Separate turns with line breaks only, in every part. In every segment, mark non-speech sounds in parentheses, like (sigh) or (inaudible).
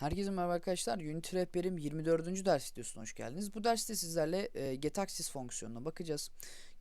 Herkese merhaba arkadaşlar. Unity Rehberim 24. ders videosuna hoş geldiniz. Bu derste sizlerle e, getAxis fonksiyonuna bakacağız.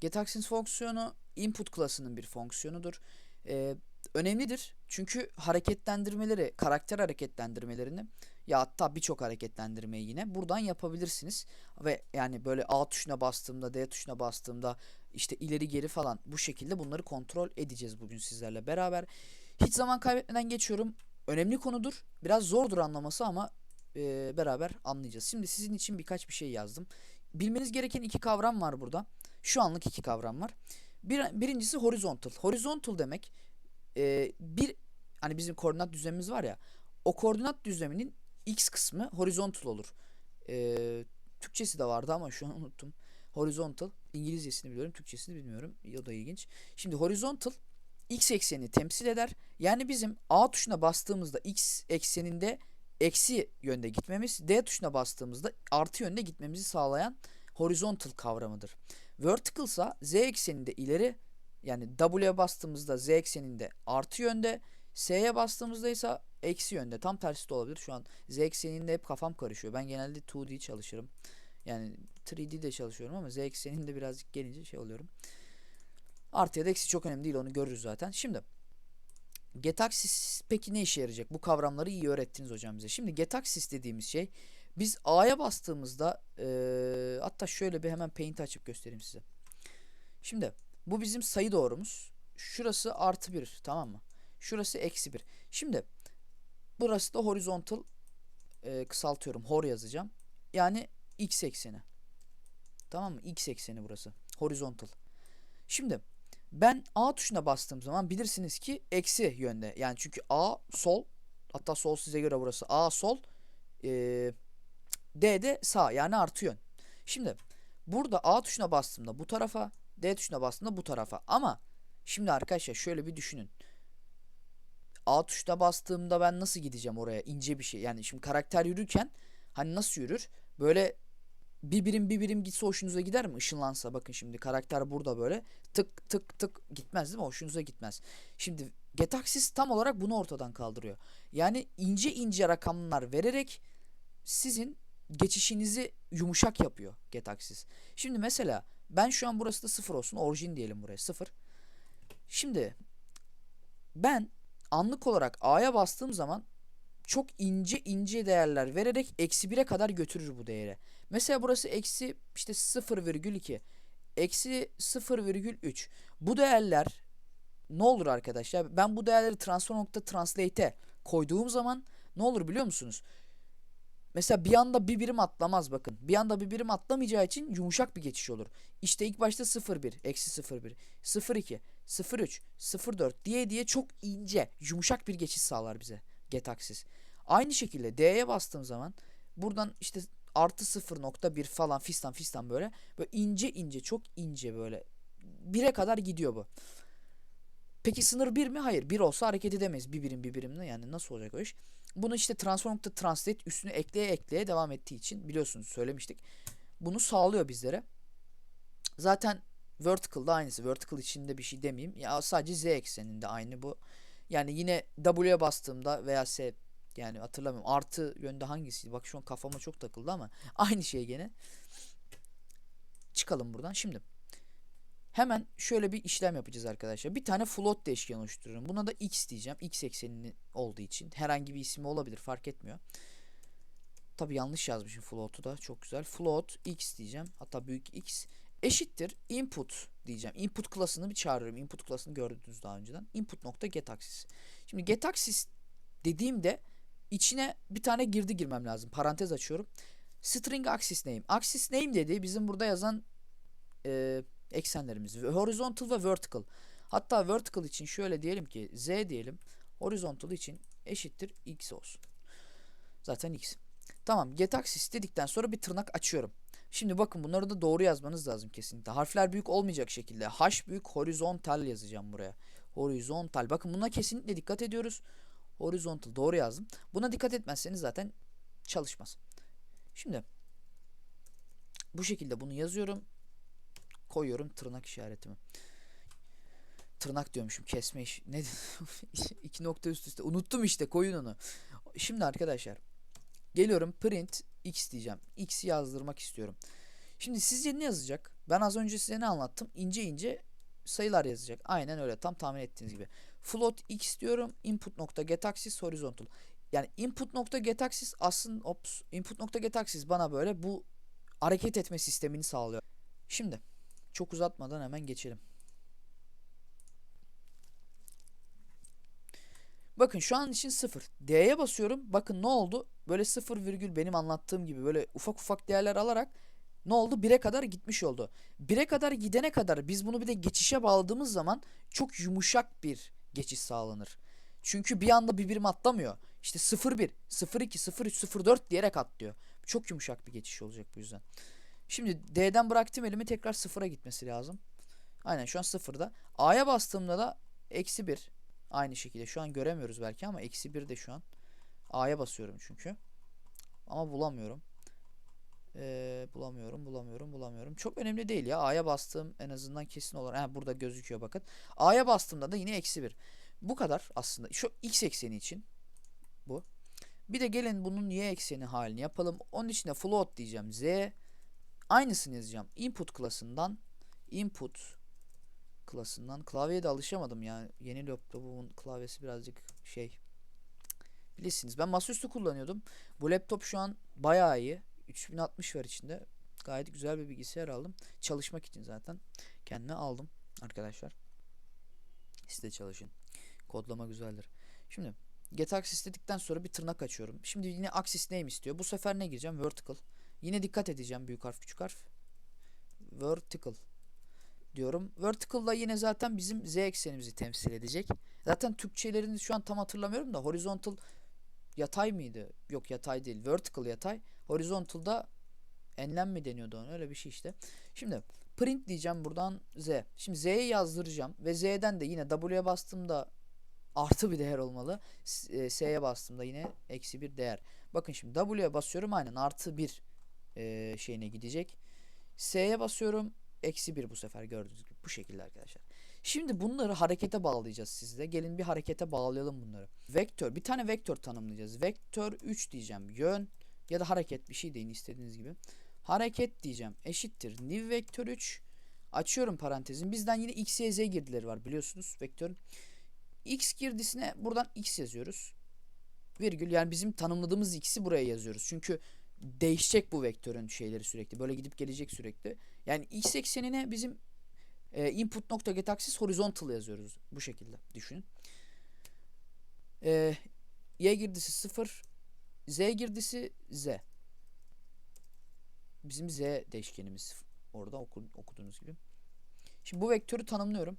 getAxis fonksiyonu input klasının bir fonksiyonudur. E, önemlidir çünkü hareketlendirmeleri, karakter hareketlendirmelerini ya hatta birçok hareketlendirmeyi yine buradan yapabilirsiniz. Ve yani böyle A tuşuna bastığımda, D tuşuna bastığımda işte ileri geri falan bu şekilde bunları kontrol edeceğiz bugün sizlerle beraber. Hiç zaman kaybetmeden geçiyorum önemli konudur. Biraz zordur anlaması ama e, beraber anlayacağız. Şimdi sizin için birkaç bir şey yazdım. Bilmeniz gereken iki kavram var burada. Şu anlık iki kavram var. Bir, birincisi horizontal. Horizontal demek e, bir hani bizim koordinat düzlemimiz var ya. O koordinat düzleminin x kısmı horizontal olur. E, Türkçesi de vardı ama şu an (laughs) unuttum. Horizontal. İngilizcesini biliyorum. Türkçesini bilmiyorum. O da ilginç. Şimdi horizontal x eksenini temsil eder. Yani bizim A tuşuna bastığımızda x ekseninde eksi yönde gitmemiz, D tuşuna bastığımızda artı yönde gitmemizi sağlayan horizontal kavramıdır. Vertical ise z ekseninde ileri yani W'ye bastığımızda z ekseninde artı yönde, S'ye bastığımızda ise eksi yönde. Tam tersi de olabilir. Şu an z ekseninde hep kafam karışıyor. Ben genelde 2D çalışırım. Yani 3D de çalışıyorum ama z ekseninde birazcık gelince şey oluyorum. Artı ya da eksi çok önemli değil onu görürüz zaten. Şimdi getAxis peki ne işe yarayacak? Bu kavramları iyi öğrettiniz hocam bize. Şimdi getAxis dediğimiz şey biz A'ya bastığımızda ee, hatta şöyle bir hemen paint açıp göstereyim size. Şimdi bu bizim sayı doğrumuz. Şurası artı 1 tamam mı? Şurası eksi 1. Şimdi burası da horizontal e, kısaltıyorum. Hor yazacağım. Yani x ekseni. Tamam mı? X ekseni burası. Horizontal. Şimdi ben A tuşuna bastığım zaman bilirsiniz ki eksi yönde. Yani çünkü A sol hatta sol size göre burası A sol e, D de sağ yani artı yön. Şimdi burada A tuşuna bastığımda bu tarafa D tuşuna bastığımda bu tarafa ama şimdi arkadaşlar şöyle bir düşünün. A tuşuna bastığımda ben nasıl gideceğim oraya ince bir şey yani şimdi karakter yürürken hani nasıl yürür böyle bir birim bir birim gitse hoşunuza gider mi? Işınlansa bakın şimdi karakter burada böyle tık tık tık gitmez değil mi? Hoşunuza gitmez. Şimdi getAxis tam olarak bunu ortadan kaldırıyor. Yani ince ince rakamlar vererek sizin geçişinizi yumuşak yapıyor getAxis. Şimdi mesela ben şu an burası da sıfır olsun. Orijin diyelim buraya sıfır. Şimdi ben anlık olarak A'ya bastığım zaman çok ince ince değerler vererek eksi 1'e kadar götürür bu değeri. Mesela burası eksi işte 0,2 eksi 0,3 bu değerler ne olur arkadaşlar ben bu değerleri transfer nokta translate'e koyduğum zaman ne olur biliyor musunuz? Mesela bir anda bir birim atlamaz bakın. Bir anda bir birim atlamayacağı için yumuşak bir geçiş olur. İşte ilk başta 0,1, eksi 0,1, 0,2, 0,3, 0,4 diye diye çok ince, yumuşak bir geçiş sağlar bize getAxis. Aynı şekilde D'ye bastığım zaman buradan işte artı 0.1 falan fistan fistan böyle böyle ince ince çok ince böyle 1'e kadar gidiyor bu. Peki sınır 1 mi? Hayır. 1 olsa hareket edemeyiz. Bir birim bir birimle yani nasıl olacak o iş? Bunu işte transform.translate üstüne ekleye ekleye devam ettiği için biliyorsunuz söylemiştik. Bunu sağlıyor bizlere. Zaten vertical da aynısı. Vertical içinde bir şey demeyeyim. Ya sadece z ekseninde aynı bu. Yani yine W'ye bastığımda veya S yani hatırlamıyorum. Artı yönde hangisiydi? Bak şu an kafama çok takıldı ama aynı şey gene. Çıkalım buradan. Şimdi hemen şöyle bir işlem yapacağız arkadaşlar. Bir tane float değişken oluşturuyorum. Buna da x diyeceğim. X eksenini olduğu için. Herhangi bir ismi olabilir. Fark etmiyor. Tabi yanlış yazmışım float'u da. Çok güzel. Float x diyeceğim. Hatta büyük x eşittir input diyeceğim. Input klasını bir çağırıyorum. Input klasını gördünüz daha önceden. Input nokta getAxis. Şimdi getAxis dediğimde içine bir tane girdi girmem lazım. Parantez açıyorum. String axis name. Axis name dedi bizim burada yazan e, eksenlerimiz. Horizontal ve vertical. Hatta vertical için şöyle diyelim ki z diyelim. Horizontal için eşittir x olsun. Zaten x. Tamam get axis dedikten sonra bir tırnak açıyorum. Şimdi bakın bunları da doğru yazmanız lazım kesinlikle. Harfler büyük olmayacak şekilde. H büyük horizontal yazacağım buraya. Horizontal. Bakın buna kesinlikle dikkat ediyoruz. Horizontal doğru yazdım. Buna dikkat etmezseniz zaten çalışmaz. Şimdi bu şekilde bunu yazıyorum. Koyuyorum tırnak işaretimi. Tırnak diyormuşum kesme iş. (laughs) Ne (laughs) iki nokta üst üste. Unuttum işte koyun onu. Şimdi arkadaşlar Geliyorum print x diyeceğim. x'i yazdırmak istiyorum. Şimdi sizce ne yazacak? Ben az önce size ne anlattım? İnce ince sayılar yazacak. Aynen öyle tam tahmin ettiğiniz gibi. Float x diyorum. Input nokta get axis horizontal. Yani input nokta get axis aslında ops input nokta get axis bana böyle bu hareket etme sistemini sağlıyor. Şimdi çok uzatmadan hemen geçelim. Bakın şu an için 0. D'ye basıyorum. Bakın ne oldu? Böyle 0 virgül benim anlattığım gibi böyle ufak ufak değerler alarak ne oldu? 1'e kadar gitmiş oldu. 1'e kadar gidene kadar biz bunu bir de geçişe bağladığımız zaman çok yumuşak bir geçiş sağlanır. Çünkü bir anda bir birim atlamıyor. İşte 0-1, 0-2, 0-3, 0-4 diyerek atlıyor. Çok yumuşak bir geçiş olacak bu yüzden. Şimdi D'den bıraktım elimi tekrar 0'a gitmesi lazım. Aynen şu an 0'da. A'ya bastığımda da eksi 1. Aynı şekilde şu an göremiyoruz belki ama eksi 1 de şu an. A'ya basıyorum çünkü. Ama bulamıyorum. Ee, bulamıyorum, bulamıyorum, bulamıyorum. Çok önemli değil ya. A'ya bastığım en azından kesin olarak. Ha, burada gözüküyor bakın. A'ya bastığımda da yine eksi 1. Bu kadar aslında. Şu x ekseni için bu. Bir de gelin bunun y ekseni halini yapalım. Onun için de float diyeceğim. Z. Aynısını yazacağım. Input klasından input klasından klavyeye de alışamadım ya. Yeni laptopumun klavyesi birazcık şey. Bilirsiniz ben masaüstü kullanıyordum. Bu laptop şu an bayağı iyi. 3060 var içinde. Gayet güzel bir bilgisayar aldım. Çalışmak için zaten kendime aldım arkadaşlar. Siz de çalışın. Kodlama güzeldir. Şimdi get axis dedikten sonra bir tırnak açıyorum. Şimdi yine axis name istiyor. Bu sefer ne gireceğim? Vertical. Yine dikkat edeceğim büyük harf küçük harf. Vertical diyorum. Vertical'la yine zaten bizim z eksenimizi temsil edecek. Zaten Türkçelerini şu an tam hatırlamıyorum da horizontal yatay mıydı? Yok yatay değil. Vertical yatay. Horizontal'da enlem mi deniyordu ona? Öyle bir şey işte. Şimdi print diyeceğim buradan z. Şimdi z'ye yazdıracağım ve z'den de yine w'ye bastığımda artı bir değer olmalı. E, S'ye bastığımda yine eksi bir değer. Bakın şimdi W'ye basıyorum aynen artı bir e, şeyine gidecek. S'ye basıyorum eksi bir bu sefer gördüğünüz gibi bu şekilde arkadaşlar. Şimdi bunları harekete bağlayacağız sizle. Gelin bir harekete bağlayalım bunları. Vektör bir tane vektör tanımlayacağız. Vektör 3 diyeceğim. Yön ya da hareket bir şey deyin istediğiniz gibi. Hareket diyeceğim eşittir. New vektör 3 açıyorum parantezin. Bizden yine x, y, z girdileri var biliyorsunuz vektörün. X girdisine buradan x yazıyoruz. Virgül yani bizim tanımladığımız x'i buraya yazıyoruz. Çünkü değişecek bu vektörün şeyleri sürekli. Böyle gidip gelecek sürekli. Yani x eksenine bizim e, input nokta get axis horizontal yazıyoruz. Bu şekilde düşünün. E, y girdisi 0. Z girdisi z. Bizim z değişkenimiz orada oku, okuduğunuz gibi. Şimdi bu vektörü tanımlıyorum.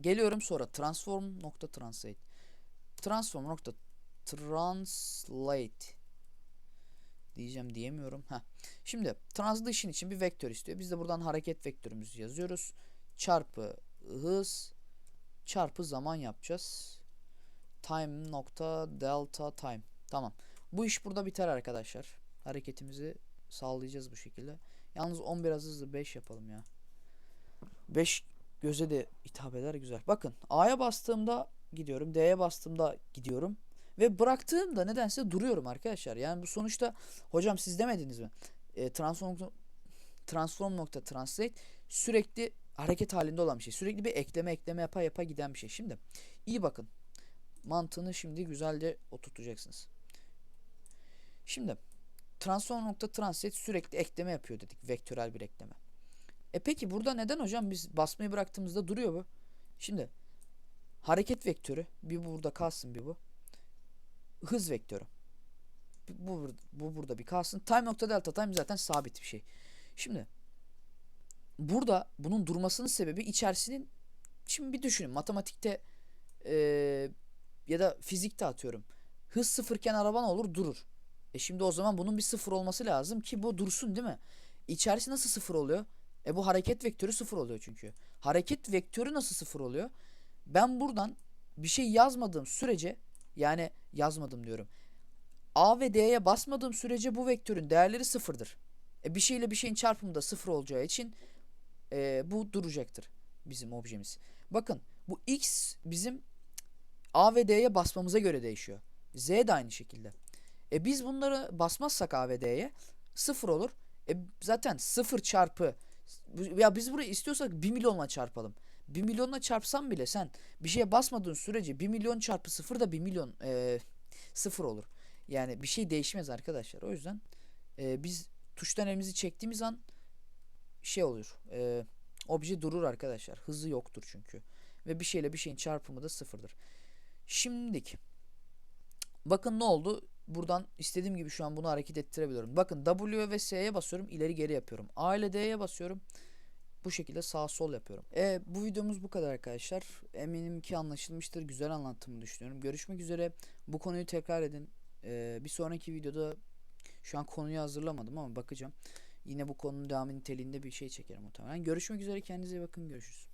Geliyorum sonra transform nokta translate. Transform nokta translate diyeceğim diyemiyorum. Heh. Şimdi translation için bir vektör istiyor. Biz de buradan hareket vektörümüzü yazıyoruz. Çarpı hız çarpı zaman yapacağız. Time nokta delta time. Tamam. Bu iş burada biter arkadaşlar. Hareketimizi sağlayacağız bu şekilde. Yalnız 10 biraz hızlı 5 yapalım ya. 5 göze de hitap eder güzel. Bakın A'ya bastığımda gidiyorum. D'ye bastığımda gidiyorum. Ve bıraktığımda nedense duruyorum arkadaşlar. Yani bu sonuçta hocam siz demediniz mi? E, transform, nokta translate sürekli hareket halinde olan bir şey. Sürekli bir ekleme ekleme yapa yapa giden bir şey. Şimdi iyi bakın. Mantığını şimdi güzelce oturtacaksınız. Şimdi transform nokta translate sürekli ekleme yapıyor dedik. Vektörel bir ekleme. E peki burada neden hocam biz basmayı bıraktığımızda duruyor bu? Şimdi hareket vektörü bir burada kalsın bir bu. Hız vektörü. Bu, bu, bu burada bir kalsın. Time nokta delta time zaten sabit bir şey. Şimdi burada bunun durmasının sebebi içerisinin şimdi bir düşünün matematikte e, ya da fizikte atıyorum. Hız sıfırken araban olur durur. E şimdi o zaman bunun bir sıfır olması lazım ki bu dursun değil mi? İçerisi nasıl sıfır oluyor? E bu hareket vektörü sıfır oluyor çünkü. Hareket vektörü nasıl sıfır oluyor? Ben buradan bir şey yazmadığım sürece yani yazmadım diyorum. A ve D'ye basmadığım sürece bu vektörün değerleri sıfırdır. E bir şeyle bir şeyin çarpımı da sıfır olacağı için e, bu duracaktır bizim objemiz. Bakın bu x bizim A ve D'ye basmamıza göre değişiyor. Z de aynı şekilde. E biz bunları basmazsak AVD'ye sıfır olur. E zaten sıfır çarpı ya biz burayı istiyorsak 1 milyonla çarpalım. 1 milyonla çarpsam bile sen bir şeye basmadığın sürece 1 milyon çarpı sıfır da 1 milyon e, sıfır olur. Yani bir şey değişmez arkadaşlar. O yüzden e, biz tuştan elimizi çektiğimiz an şey olur. E, obje durur arkadaşlar. Hızı yoktur çünkü. Ve bir şeyle bir şeyin çarpımı da sıfırdır. Şimdilik bakın ne oldu? Buradan istediğim gibi şu an bunu hareket ettirebiliyorum. Bakın W ve S'ye basıyorum. ileri geri yapıyorum. A ile D'ye basıyorum. Bu şekilde sağ sol yapıyorum. E, bu videomuz bu kadar arkadaşlar. Eminim ki anlaşılmıştır. Güzel anlattığımı düşünüyorum. Görüşmek üzere. Bu konuyu tekrar edin. E, bir sonraki videoda şu an konuyu hazırlamadım ama bakacağım. Yine bu konunun devamı niteliğinde bir şey çekerim muhtemelen. Görüşmek üzere. Kendinize iyi bakın. Görüşürüz.